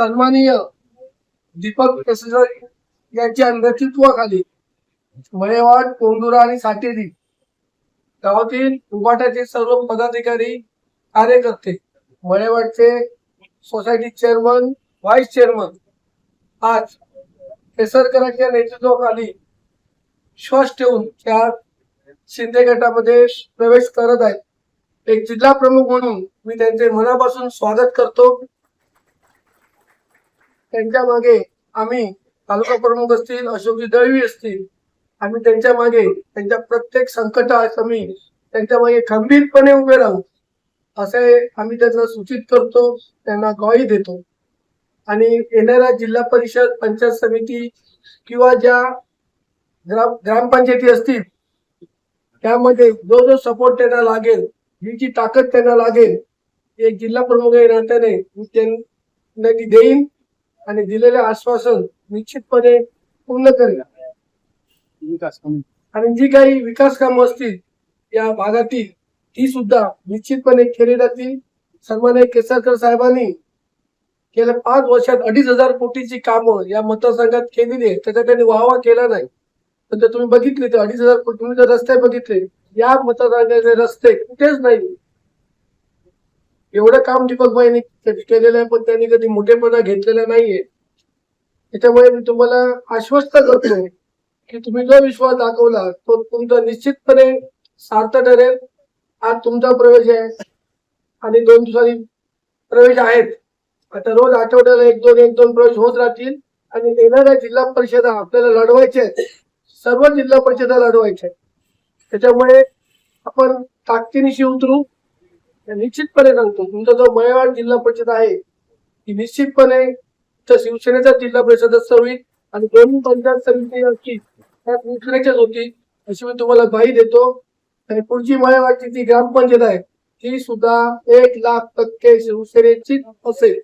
सन्माननीय दीपक केसरी यांच्या नेतृत्वाखाली मळेवाड कोंडुरा आणि साटेरी गावातील उभाटाचे सर्व पदाधिकारी कार्यकर्ते मळेवाडचे सोसायटी चेअरमन व्हाईस चेअरमन आज केसरकरांच्या नेतृत्वाखाली श्वास ठेवून त्या शिंदे गटामध्ये प्रवेश करत आहेत. एक जिल्हा प्रमुख म्हणून मी त्यांचे मनापासून स्वागत करतो. त्यांच्या मागे आम्ही तालुका प्रमुख असतील अशोकजी दळवी असतील आम्ही त्यांच्या मागे त्यांच्या प्रत्येक संकटात आम्ही त्यांच्या मागे खंबीरपणे उभे राहू असे आम्ही त्यांना सूचित करतो त्यांना ग्वाही देतो. आणि येणाऱ्या जिल्हा परिषद पंचायत समिती किंवा ज्या ग्राम ग्रामपंचायती असतील त्यामध्ये जो जो सपोर्ट त्यांना लागेल जी जी ताकद त्यांना लागेल एक जिल्हा प्रमुख या नात्याने मी त्यांना ती देईन. आणि दिलेले आश्वासन निश्चितपणे पूर्ण करेल. आणि जी काही विकास कामं असतील या भागातील ती सुद्धा निश्चितपणे केली जातील सन्मान्य केसरकर साहेबांनी गेल्या पाच वर्षात अडीच हजार कोटीची कामं या मतदारसंघात केलेली आहे त्याचा त्यांनी वाहवा केला नाही. पण ते तुम्ही बघितले ते अडीच हजार कोटी तुम्ही जर रस्ते बघितले या मतदारसंघाचे रस्ते कुठेच नाही. एवढं काम दीपक केलेलं आहे पण त्यांनी कधी मोठेपणा घेतलेला नाहीये. त्याच्यामुळे मी तुम्हाला आश्वस्त करतो की तुम्ही जो विश्वास दाखवला तो तुमचा निश्चितपणे सार्थ ठरेल. आज तुमचा प्रवेश आहे आणि दोन दिवसांनी प्रवेश आहेत. आता रोज आठवड्याला एक दोन एक दोन प्रवेश होत राहतील आणि येणाऱ्या जिल्हा परिषदा आपल्याला लढवायच्या आहेत. सर्व जिल्हा परिषदा लढवायच्या आहेत. त्याच्यामुळे आपण ताकदीनिशी उतरू. निश्चितपणे सांगतो. तुमचा जो मयवाड जिल्हा परिषद आहे ती निश्चितपणे तर शिवसेनेचा जिल्हा परिषद होईल आणि दोन्ही पंचायत समिती असतील त्या शिवसेनेच्याच होती अशी मी तुम्हाला ग्वाही देतो. आणि पुढची मयवाडची जी ग्रामपंचायत आहे ती सुद्धा एक लाख टक्के शिवसेनेचीच असेल.